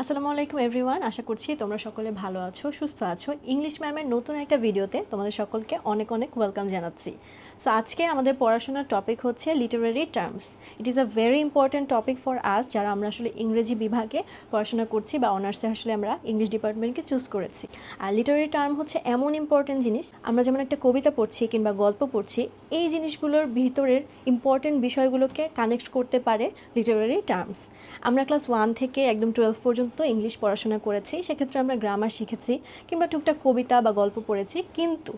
আসসালামু আলাইকুম এভরিওয়ান, আশা করছি তোমরা সকলে ভালো আছো, সুস্থ আছো। ইংলিশ ম্যামের নতুন একটা ভিডিওতে তোমাদের সকলকে অনেক অনেক ওয়েলকাম জানাচ্ছি। সো আজকে আমাদের পড়াশোনার টপিক হচ্ছে literary terms it is a very important topic for us যারা আমরা আসলে ইংরেজি বিভাগে পড়াশোনা করছি বা অনার্সে আসলে আমরা ইংলিশ ডিপার্টমেন্টকে চুজ করেছি। আর লিটারারি টার্ম হচ্ছে এমন ইম্পর্ট্যান্ট জিনিস, আমরা যেমন একটা কবিতা পড়ছি কিংবা গল্প পড়ছি, এই জিনিসগুলোর ভিতরের ইম্পর্ট্যান্ট বিষয়গুলোকে কানেক্ট করতে পারে লিটারারি টার্মস আমরা ক্লাস ওয়ান থেকে একদম টুয়েলভ পর্যন্ত ইংলিশ পড়াশোনা করেছি, সেক্ষেত্রে আমরা গ্রামার শিখেছি কিংবা টুকটাক কবিতা বা গল্প পড়েছি, কিন্তু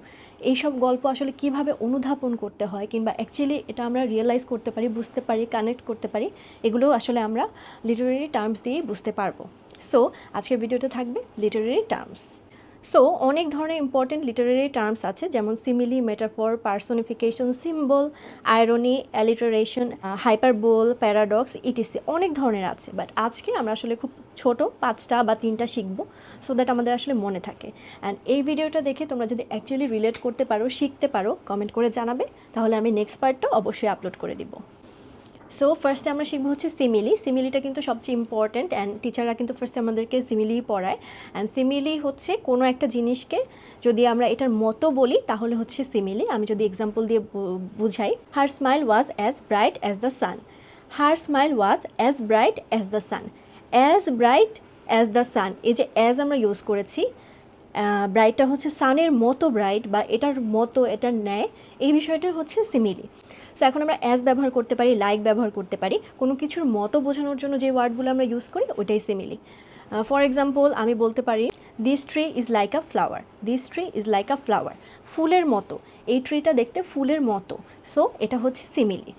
এইসব গল্প আসলে কীভাবে অনুধাবন করতে হয় কিংবা অ্যাকচুয়ালি এটা আমরা রিয়েলাইজ করতে পারি, বুঝতে পারি কানেক্ট করতে পারি এগুলো আসলে আমরা লিটারেরি টার্মস দিয়েই বুঝতে পারব। সো আজকের ভিডিওটা থাকবে লিটারেরি টার্মস সো অনেক ধরনের ইম্পর্টেন্ট লিটারারি টার্মস আছে, যেমন simile metaphor personification symbol irony alliteration hyperbole paradox ETC অনেক ধরনের আছে। বাট আজকে আমরা আসলে খুব ছোট, পাঁচটা বা তিনটা শিখব সো দ্যাট আমাদের আসলে মনে থাকে। অ্যান্ড এই ভিডিওটা দেখে তোমরা যদি অ্যাকচুয়ালি রিলেট করতে পারো, শিখতে পারো কমেন্ট করে জানাবে। তাহলে আমি নেক্সট পার্টটা অবশ্যই আপলোড করে দিব। সো ফার্স্টে আমরা শিখব হচ্ছে সিমিলি সিমিলিটা কিন্তু সবচেয়ে ইম্পর্ট্যান্ট অ্যান্ড টিচাররা কিন্তু ফার্স্টে আমাদেরকে সিমিলি পড়ায়। অ্যান্ড সিমিলি হচ্ছে কোনো একটা জিনিসকে যদি আমরা এটার মতো বলি, তাহলে হচ্ছে সিমিলি আমি যদি এক্সাম্পল দিয়ে বুঝাই। Her smile was as bright as the sun her smile was as bright as the sun as bright as the sun এই যে অ্যাজ আমরা ইউজ করেছি ব্রাইটটা হচ্ছে সানের মতো ব্রাইট বা এটার মতো এটার ন্যায়। এই বিষয়টা হচ্ছে সিমিলি সো এখন আমরা অ্যাজ ব্যবহার করতে পারি লাইক ব্যবহার করতে পারি। কোনো কিছুর মতো বোঝানোর জন্য যে ওয়ার্ডগুলো আমরা ইউজ করি ওটাই সিমিলি ফর এক্সাম্পল আমি বলতে পারি this tree is like a flower this tree is like a flower ফুলের মতো। এই ট্রিটা দেখতে ফুলের মতো। সো এটা হচ্ছে সিমিলি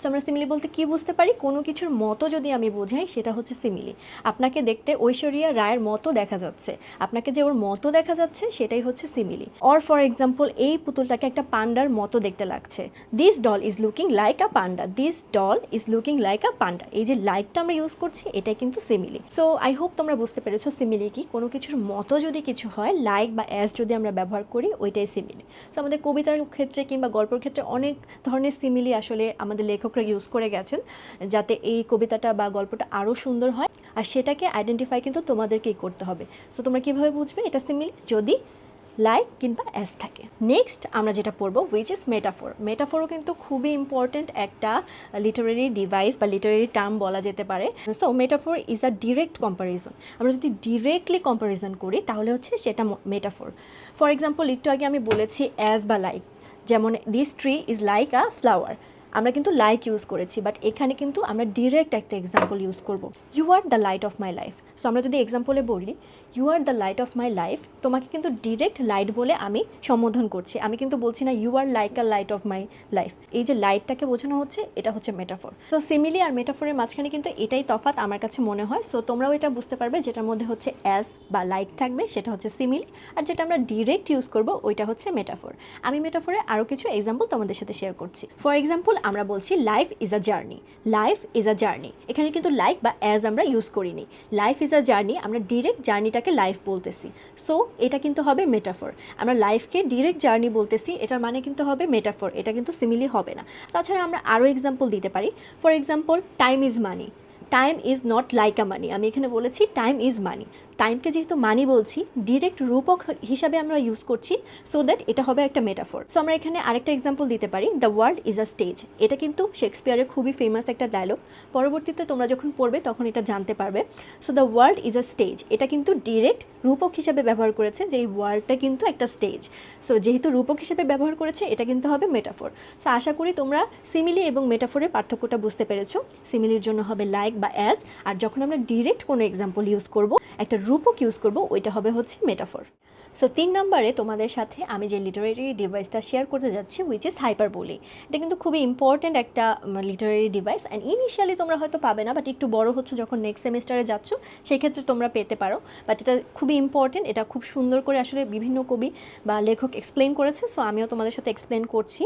সো আমরা সিমিলি বলতে কি বুঝতে পারি? কোনো কিছুর মতো যদি আমি বোঝাই, সেটা হচ্ছে সিমিলি আপনাকে দেখতে ঐশ্বরিয়া রায়ের মতো দেখা যাচ্ছে। আপনাকে যে ওর মতো দেখা যাচ্ছে, সেটাই হচ্ছে সিমিলি অর ফর এক্সাম্পল এই পুতুলটাকে একটা পান্ডার মতো দেখতে লাগছে। This doll is looking like a panda this doll is looking like a panda এই যে লাইকটা আমরা ইউজ করছি, এটাই কিন্তু সিমিলি সো আই হোপ তোমরা বুঝতে পেরেছ সিমিলি কি। কোনো কিছুর মতো যদি কিছু হয় লাইক বা অ্যাজ যদি আমরা ব্যবহার করি, ওইটাই সিমিলি তো আমাদের কবিতার ক্ষেত্রে কিংবা গল্পের ক্ষেত্রে অনেক ধরনের সিমিলি আসলে আমাদের লেখকরা ইউজ করে গেছেন, যাতে এই কবিতাটা বা গল্পটা আরও সুন্দর হয়। আর সেটাকে আইডেন্টিফাই কিন্তু তোমাদেরকেই করতে হবে। সো তোমরা কীভাবে বুঝবে এটা সিমিলি যদি লাইক কিংবা অ্যাস থাকে। নেক্সট আমরা যেটা পড়ব উইচ ইজ মেটাফোর মেটাফোরও কিন্তু খুবই ইম্পর্ট্যান্ট একটা লিটারারি ডিভাইস বা লিটারারি টার্ম বলা যেতে পারে। So metaphor is a direct comparison আমরা যদি ডিরেক্টলি কম্পারিজন করি, তাহলে হচ্ছে সেটা মেটাফোর ফর এক্সাম্পল একটু আগে আমি বলেছি অ্যাজ বা লাইক যেমন this tree is like a flower আমরা কিন্তু লাইক ইউজ করেছি বাট এখানে কিন্তু আমরা ডিরেক্ট একটা এক্সাম্পল ইউজ করব। You are the light of my life so আমরা যদি এক্সাম্পলে বলি you are the light of my life তোমাকে কিন্তু ডিরেক্ট লাইট বলে আমি সম্বোধন করছি। আমি কিন্তু বলছি না you are like a light of my life এই যে লাইটটাকে বোঝানো হচ্ছে, এটা হচ্ছে মেটাফোর তো সিমিলি আর মেটাফোরের মাঝখানে কিন্তু এটাই তফাত আমার কাছে মনে হয়। সো তোমরাও এটা বুঝতে পারবে, যেটার মধ্যে হচ্ছে অ্যাজ বা লাইক থাকবে, সেটা হচ্ছে সিমিলি আর যেটা আমরা ডিরেক্ট ইউজ করব, ওইটা হচ্ছে মেটাফোর আমি মেটাফোরে আরও কিছু এক্সাম্পল তোমাদের সাথে শেয়ার করছি। ফর এক্সাম্পল আমরা বলছি life is a journey life is a journey এখানে কিন্তু লাইক বা অ্যাজ আমরা ইউজ করিনি। লাইফ ইজ আ জার্নি আমরা ডিরেক্ট জার্নিটাকে লাইফ বলতেছি। সো এটা কিন্তু হবে মেটাফোর আমরা লাইফকে ডিরেক্ট জার্নি বলতেছি, এটার মানে কিন্তু হবে মেটাফোর এটা কিন্তু সিমিলি হবে না। তাছাড়া আমরা আরও এক্সাম্পল দিতে পারি। For example time is money time is not like a money আমি এখানে বলেছি টাইম ইজ মানি টাইমকে যেহেতু মানি বলছি ডিরেক্ট রূপক হিসাবে আমরা ইউজ করছি সো দ্যাট এটা হবে একটা মেটাফোর সো আমরা এখানে আরেকটা এক্সাম্পল দিতে পারি the world is a stage এটা কিন্তু শেক্সপিয়ারের খুবই ফেমাস একটা ডায়লগ পরবর্তীতে তোমরা যখন পড়বে, তখন এটা জানতে পারবে। So the world is a stage এটা কিন্তু ডিরেক্ট রূপক হিসাবে ব্যবহার করেছে, যে এই ওয়ার্ল্ডটা কিন্তু একটা স্টেজ সো যেহেতু রূপক হিসাবে ব্যবহার করেছে, এটা কিন্তু হবে মেটাফোর সো আশা করি তোমরা সিমিলি এবং মেটাফোরের পার্থক্যটা বুঝতে পেরেছ। সিমিলির জন্য হবে লাইক বা অ্যাজ আর যখন আমরা ডিরেক্ট কোনো এক্সাম্পল ইউজ করব, একটা রূপক ইউজ করব, ওইটা হবে হচ্ছে মেটাফোর সো তিন নম্বরে তোমাদের সাথে আমি যে লিটারেরি ডিভাইসটা শেয়ার করতে যাচ্ছি উইচ ইজ হাইপারবোলি এটা কিন্তু খুবই ইম্পর্ট্যান্ট একটা লিটারেরি ডিভাইস অ্যান্ড ইনিশিয়ালি তোমরা হয়তো পাবে না বাট একটু বড় হচ্ছে যখন নেক্সট সেমিস্টারে যাচ্ছ, সেক্ষেত্রে তোমরা পেতে পারো। বাট এটা খুবই ইম্পর্ট্যান্ট এটা খুব সুন্দর করে আসলে বিভিন্ন কবি বা লেখক এক্সপ্লেন করেছে সো আমিও তোমাদের সাথে এক্সপ্লেন করছি।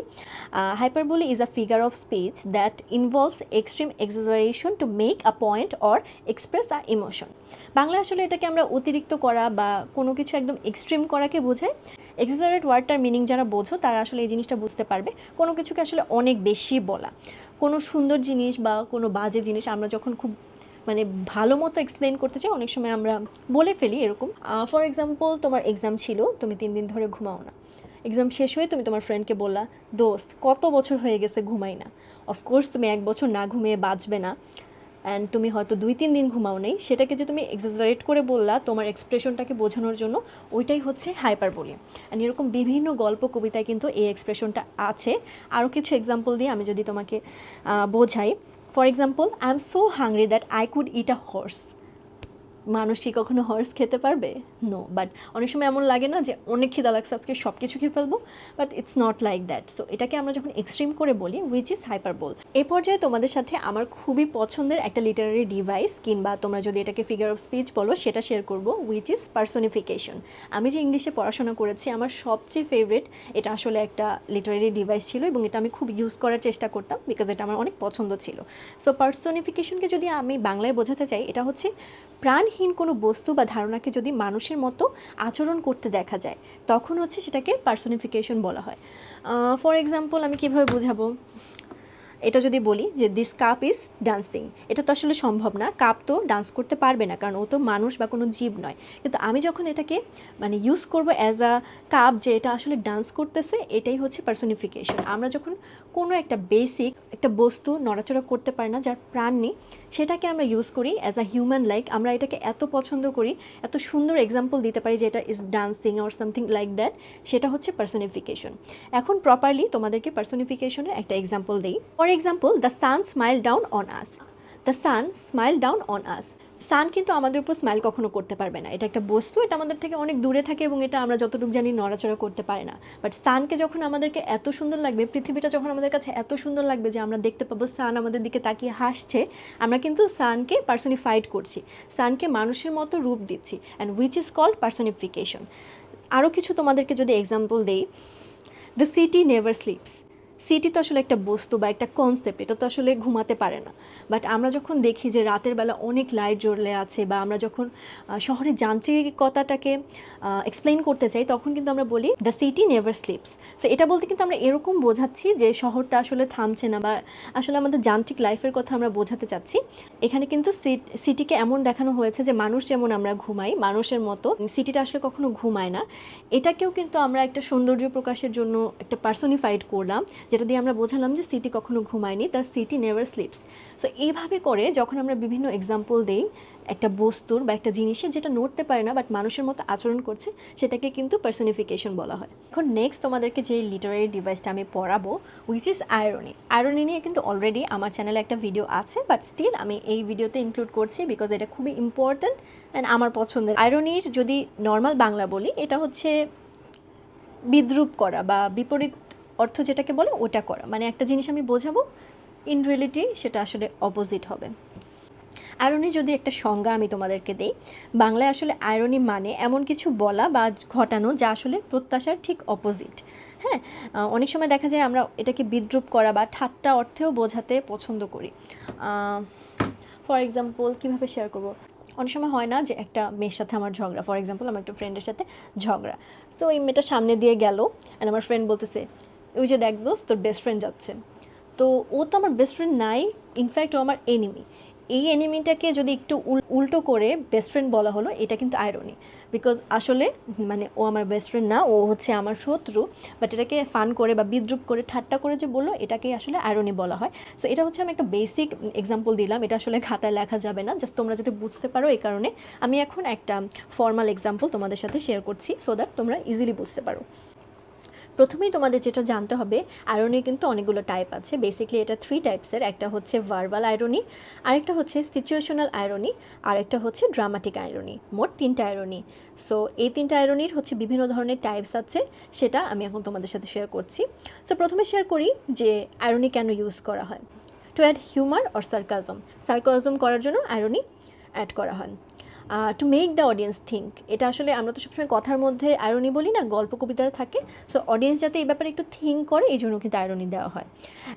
Hyperbole is a figure of speech that involves extreme exaggeration to make a point or express a emotion Bangla আসলে এটাকে আমরা অতিরিক্ত করা বা কোনো কিছু একদম এক্সট্রিম করাকে বোঝায়। এক্সাজারেট ওয়ার্ডটার মিনিং যারা বোঝো, তারা আসলে এই জিনিসটা বুঝতে পারবে। কোনো কিছুকে আসলে অনেক বেশি বলা। কোনো সুন্দর জিনিস বা কোনো বাজে জিনিস আমরা যখন খুব মানে ভালো মতো এক্সপ্লেন করতে চাই, অনেক সময় আমরা বলে ফেলি এরকম। ফর এক্সাম্পল তোমার এক্সাম ছিল, তুমি তিন দিন ধরে ঘুমাও না। এক্সাম শেষ হয়ে তুমি তোমার ফ্রেন্ডকে বললা, দোস্ত, কত বছর হয়ে গেছে ঘুমাই না? অফকোর্স তুমি এক বছর না ঘুমিয়ে বাঁচবে না। অ্যান্ড তুমি হয়তো দুই, তিন দিন ঘুমাও নেই। সেটাকে যে তুমি এক্সাজারেট করে বললা, তোমার এক্সপ্রেশনটাকে বোঝানোর জন্য, ওইটাই হচ্ছে হাইপার বলি অ্যান্ড এরকম বিভিন্ন গল্প কবিতায় কিন্তু এই এক্সপ্রেশনটা আছে। আরও কিছু এক্সাম্পল দিয়ে আমি যদি তোমাকে বোঝাই। For example I am so hungry that I could eat a horse মানুষ কি কখনো হর্স খেতে পারবে? নো বাট অনেক সময় এমন লাগে না যে অনেক খিদা লাগছে, আজকে সব কিছু খেয়ে ফেলব but it's not like that so এটাকে আমরা যখন এক্সট্রিম করে বলি উইচ ইজ হাইপার বোল এই পর্যায়ে তোমাদের সাথে আমার খুবই পছন্দের একটা লিটারারি ডিভাইস কিংবা তোমরা যদি এটাকে ফিগার অফ স্পিচ বলো, সেটা শেয়ার করব উইচ ইজ পার্সোনিফিকেশন আমি যে ইংলিশে পড়াশোনা করেছি, আমার সবচেয়ে ফেভারিট এটা আসলে একটা লিটারারি ডিভাইস ছিল এবং এটা আমি খুব ইউজ করার চেষ্টা করতাম বিকজ এটা আমার অনেক পছন্দ ছিল. সো পার্সোনিফিকেশনকে যদি আমি বাংলায় বোঝাতে চাই, এটা হচ্ছে প্রাণহীন কোনো বস্তু বা ধারণাকে যদি মানুষের মতো আচরণ করতে দেখা যায়, তখন হচ্ছে সেটাকে পার্সোনিফিকেশন বলা হয়। ফর এক্সাম্পল আমি কীভাবে বোঝাবো? এটা যদি বলি যে দিস কাপ ইজ ডান্সিং এটা তো আসলে সম্ভব না। কাপ তো ডান্স করতে পারবে না, কারণ ও তো মানুষ বা কোনো জীব নয়। কিন্তু আমি যখন এটাকে মানে ইউজ করব অ্যাজ আ কাপ যে এটা আসলে ডান্স করতেছে, এটাই হচ্ছে পার্সোনিফিকেশন আমরা যখন কোনো একটা বেসিক একটা বস্তু নড়াচড়া করতে পারে না, যার প্রাণ নেই, সেটাকে আমরা ইউজ করি অ্যাজ আ হিউম্যান লাইক আমরা এটাকে এত পছন্দ করি, এত সুন্দর এক্সাম্পল দিতে পারি যে এটা is dancing or something like that সেটা হচ্ছে পার্সোনিফিকেশন এখন প্রপারলি তোমাদেরকে পার্সোনিফিকেশনের একটা এক্সাম্পল দিই। For example the sun smile down on us the sun smile down on us sun কিন্তু আমাদের উপর স্মাইল কখনো করতে পারবে না। এটা একটা বস্তু, এটা আমাদের থেকে অনেক দূরে থাকে এবং এটা আমরা যতটুকু জানি নড়াচড়া করতে পারে না। বাট সানকে যখন আমাদেরকে এত সুন্দর লাগবে, পৃথিবীটা যখন আমাদের কাছে এত সুন্দর লাগবে যে আমরা দেখতে পাবো সান আমাদের দিকে তাকিয়ে হাসছে, আমরা কিন্তু সানকে পার্সোনিফাইড করছি। সানকে মানুষের মতো রূপ দিচ্ছি and which is called personification আরও কিছু তোমাদেরকে যদি এক্সাম্পল দেই the city never sleeps city তো আসলে একটা বস্তু বা একটা কনসেপ্ট এটা তো আসলে ঘুমাতে পারে না। বাট আমরা যখন দেখি যে রাতের বেলা অনেক লাইট জ্বলে আছে বা আমরা যখন শহরের যান্ত্রিকতাটাকে এক্সপ্লেইন করতে চাই, তখন কিন্তু আমরা বলি the city never sleeps so এটা বলতে কিন্তু আমরা এরকম বোঝাচ্ছি যে শহরটা আসলে থামছে না বা আসলে আমাদের যান্ত্রিক লাইফের কথা আমরা বোঝাতে চাচ্ছি। এখানে কিন্তু সিটিকে এমন দেখানো হয়েছে যে মানুষ যেমন আমরা ঘুমাই, মানুষের মতো সিটিটা আসলে কখনো ঘুমায় না। এটাকেও কিন্তু আমরা একটা সৌন্দর্য প্রকাশের জন্য একটা পার্সোনিফাইড করলাম যেটা দিয়ে আমরা বোঝালাম যে সিটি কখনো ঘুমায়নি the city never sleeps so এইভাবে করে যখন আমরা বিভিন্ন এক্সাম্পল দেই, একটা বস্তুর বা একটা জিনিসের যেটা নড়তে পারে না বাট মানুষের মতো আচরণ করছে, সেটাকে কিন্তু পার্সোনিফিকেশন বলা হয়। এখন নেক্সট তোমাদেরকে যে লিটারারি ডিভাইসটা আমি পড়াবো উইচ ইজ আয়রনি আয়রনি নিয়ে কিন্তু অলরেডি আমার চ্যানেলে একটা ভিডিও আছে বাট স্টিল আমি এই ভিডিওতে ইনক্লুড করছি বিকজ এটা খুবই ইম্পর্ট্যান্ট অ্যান্ড আমার পছন্দের। আয়রনির যদি নর্মাল বাংলা বলি, এটা হচ্ছে বিদ্রুপ করা বা বিপরীত অর্থ যেটাকে বলে ওটা করা। মানে একটা জিনিস আমি বোঝাবো ইন রিয়েলিটি সেটা আসলে অপোজিট হবে। আয়রনি যদি একটা সংজ্ঞা আমি তোমাদেরকে দিই, বাংলায় আসলে আয়রনি মানে এমন কিছু বলা বা ঘটানো যা আসলে প্রত্যাশার ঠিক অপোজিট হ্যাঁ অনেক সময় দেখা যায় আমরা এটাকে বিদ্রুপ করা বা ঠাট্টা অর্থেও বোঝাতে পছন্দ করি। ফর এক্সাম্পল কীভাবে শেয়ার করব? অনেক সময় হয় না যে একটা মেয়ের সাথে আমার ঝগড়া ফর এক্সাম্পল আমার একটা ফ্রেন্ডের সাথে ঝগড়া। সো এই মেয়েটা সামনে দিয়ে গেল অ্যান্ড আমার ফ্রেন্ড বলতেছে ওই যে দেখ দোস্ত, তোর বেস্ট ফ্রেন্ড যাচ্ছে। তো ও তো আমার বেস্ট ফ্রেন্ড নাই ইনফ্যাক্ট ও আমার এনিমি এই এনিমিটাকে যদি একটু উল- উল্টো করে বেস্ট ফ্রেন্ড বলা হলো, এটা কিন্তু আয়রনি বিকজ আসলে মানে ও আমার বেস্ট ফ্রেন্ড না, ও হচ্ছে আমার শত্রু বাট এটাকে ফান করে বা বিদ্রুপ করে, ঠাট্টা করে যে বলল এটাকেই আসলে আয়রনি বলা হয়। সো এটা হচ্ছে আমি একটা বেসিক এক্সাম্পল দিলাম, এটা আসলে খাতায় লেখা যাবে না জাস্ট তোমরা যদি বুঝতে পারো এই কারণে। আমি এখন একটা ফর্মাল এক্সাম্পল তোমাদের সাথে শেয়ার করছি সো দ্যাট তোমরা ইজিলি বুঝতে পারো। প্রথমেই তোমাদের যেটা জানতে হবে আয়রনি কিন্তু অনেকগুলো টাইপ আছে। বেসিক্যালি এটা থ্রি টাইপসের একটা হচ্ছে ভার্বাল আয়রনি আরেকটা হচ্ছে সিচুয়েশনাল আয়রনি আর একটা হচ্ছে ড্রামাটিক আয়রনি মোট তিনটা আয়রনি সো এই তিনটা আয়রনির হচ্ছে বিভিন্ন ধরনের টাইপস আছে, সেটা আমি এখন তোমাদের সাথে শেয়ার করছি। সো প্রথমে শেয়ার করি যে আয়রনি কেন ইউজ করা হয়। To add humour or sarcasm sarcasm করার জন্য আয়রনি অ্যাড করা হয়। To make the audience think এটা আসলে আমরা তো সবসময় কথার মধ্যে আয়রনি বলি না, গল্প কবিতায় থাকে। সো অডিয়েন্স যাতে এই ব্যাপারে একটু থিঙ্ক করে, এই জন্য কিন্তু আয়রনি দেওয়া হয়।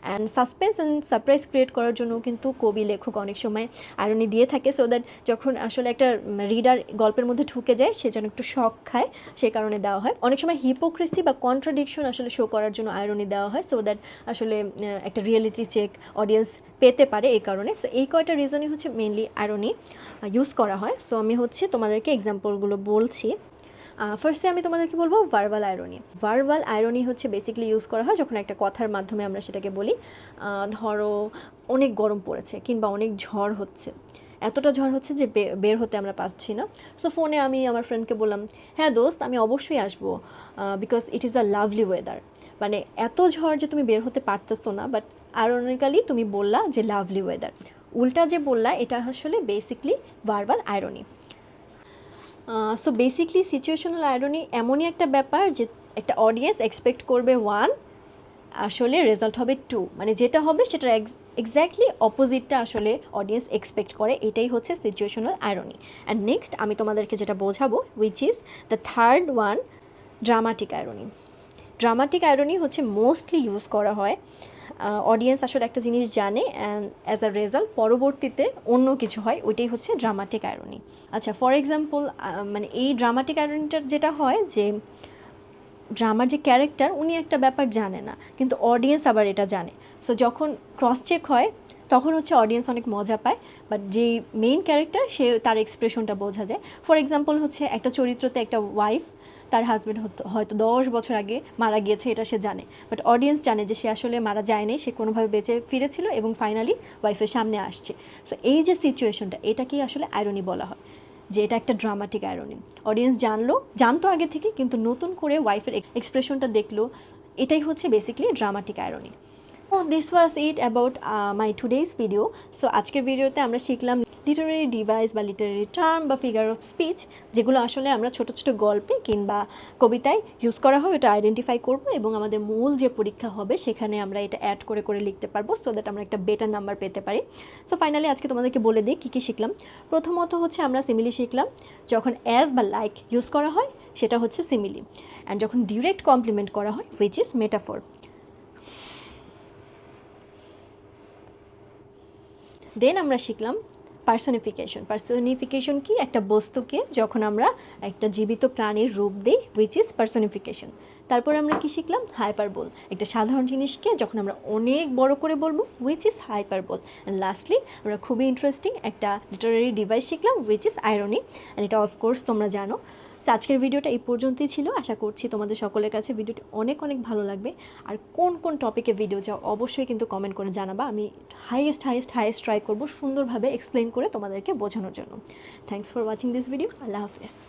And suspense and surprise create করার জন্য কিন্তু কবি, লেখক অনেক সময় আয়রনি দিয়ে থাকে। সো দ্যাট যখন আসলে একটা রিডার গল্পের মধ্যে ঢুকে যায়, সে যেন একটু শখ খায়, সে কারণে দেওয়া হয়। অনেক সময় হিপোক্রেসি বা কন্ট্রাডিকশন আসলে শো করার জন্য আয়রনি দেওয়া হয়। সো দ্যাট আসলে একটা রিয়েলিটি চেক অডিয়েন্স পেতে পারে এই কারণে। সো এই কয়টা রিজনই হচ্ছে মেনলি আয়রনি ইউজ করা হয়। সো আমি হচ্ছে তোমাদেরকে এক্সাম্পলগুলো বলছি। ফার্স্টে আমি তোমাদেরকে বলব ভার্বাল আয়রনি ভার্বাল আয়রনি হচ্ছে বেসিক্যালি ইউজ করা হয় যখন একটা কথার মাধ্যমে আমরা সেটাকে বলি। ধরো অনেক গরম পড়েছে কিংবা অনেক ঝড় হচ্ছে। এতটা ঝড় হচ্ছে যে বের হতে আমরা পাচ্ছি না। সো ফোনে আমি আমার ফ্রেন্ডকে বললাম হ্যাঁ দোস্ত, আমি অবশ্যই আসব because it is a lovely weather মানে এত ঝড় যে তুমি বের হতে পারতেছো না বাট আয়রনিক্যালি তুমি বললা যে লাভলি ওয়েদার উল্টা যে বললা, এটা আসলে basically verbal irony so basically situational irony এমনই একটা ব্যাপার যে একটা অডিয়েন্স এক্সপেক্ট করবে ওয়ান আসলে রেজাল্ট হবে টু মানে যেটা হবে সেটার এক্স্যাক্টলি অপোজিটটা আসলে অডিয়েন্স এক্সপেক্ট করে, এটাই হচ্ছে সিচুয়েশনাল আয়রনি অ্যান্ড নেক্সট আমি তোমাদেরকে যেটা বোঝাবো which is the third one dramatic irony dramatic irony হচ্ছে মোস্টলি ইউজ করা হয় অডিয়েন্স আসলে একটা জিনিস জানে অ্যান্ড অ্যাজ আ রেজাল্ট পরবর্তীতে অন্য কিছু হয়, ওইটাই হচ্ছে ড্রামাটিক আয়রনি আচ্ছা ফর এক্সাম্পল মানে এই ড্রামাটিক আয়রনিটার যেটা হয় যে ড্রামার যে ক্যারেক্টার উনি একটা ব্যাপার জানে না, কিন্তু অডিয়েন্স আবার এটা জানে। সো যখন ক্রস চেক হয়, তখন হচ্ছে অডিয়েন্স অনেক মজা পায় বাট যে মেইন ক্যারেক্টার সে তার এক্সপ্রেশনটা বোঝা যায়। ফর এক্সাম্পল হচ্ছে একটা চরিত্রতে একটা ওয়াইফ তার হাজব্যান্ড হয়তো দশ বছর আগে মারা গিয়েছে, এটা সে জানে। বাট অডিয়েন্স জানে যে সে আসলে মারা যায়নি, সে কোনোভাবে বেঁচে ফিরেছিল এবং ফাইনালি ওয়াইফের সামনে আসছে। সো এই যে সিচুয়েশনটা এটাকেই আসলে আয়রনি বলা হয়, যে এটা একটা ড্রামাটিক আয়রনি অডিয়েন্স জানলো, জানতো আগে থেকে, কিন্তু নতুন করে ওয়াইফের এক্সপ্রেশনটা দেখল, এটাই হচ্ছে basically dramatic irony this was it about my today's video so আজকের ভিডিওতে আমরা শিখলাম লিটারারি ডিভাইস বা লিটারারি টার্ম বা ফিগার অফ স্পিচ যেগুলো আসলে আমরা ছোট ছোট গল্পে কিংবা কবিতায় ইউজ করা হয়, ওটা আইডেন্টিফাই করব এবং আমাদের মূল যে পরীক্ষা হবে, সেখানে আমরা এটা অ্যাড করে করে লিখতে পারব সো দ্যাট আমরা একটা বেটার নাম্বার পেতে পারি। সো ফাইনালি আজকে তোমাদেরকে বলে দিই কী কী শিখলাম। প্রথমত হচ্ছে আমরা সিমিলি শিখলাম, যখন অ্যাজ বা লাইক ইউজ করা হয়, সেটা হচ্ছে সিমিলি অ্যান্ড যখন ডিরেক্ট কমপ্লিমেন্ট করা হয় হুইচ ইজ মেটাফোর দেন আমরা শিখলাম পার্সনিফিকেশন পার্সনিফিকেশন কি? একটা বস্তুকে যখন আমরা একটা জীবিত প্রাণীর রূপ দিই উইচ ইজ পার্সনিফিকেশন তারপর আমরা কি শিখলাম? হাইপার হাইপারবোল একটা সাধারণ জিনিসকে যখন আমরা অনেক বড় করে বলব which is hyperbole and lastly আমরা খুবই ইন্টারেস্টিং একটা লিটারারি ডিভাইস শিখলাম উইচ ইজ আয়রনি অ্যান্ড এটা অফকোর্স তোমরা জানো। আজকের ভিডিওটা এই পর্যন্তই ছিল। আশা করছি তোমাদের সকলের কাছে ভিডিওটি অনেক অনেক ভালো লাগবে। আর কোন কোন টপিকে ভিডিও চাও, অবশ্যই কিন্তু কমেন্ট করে জানাবা। আমি হাইয়েস্ট হাইয়েস্ট হাইয়েস্ট ট্রাই করব সুন্দরভাবে এক্সপ্লেন করে তোমাদেরকে বোঝানোর জন্য। Thanks for watching this video আল্লাহ হাফেজ।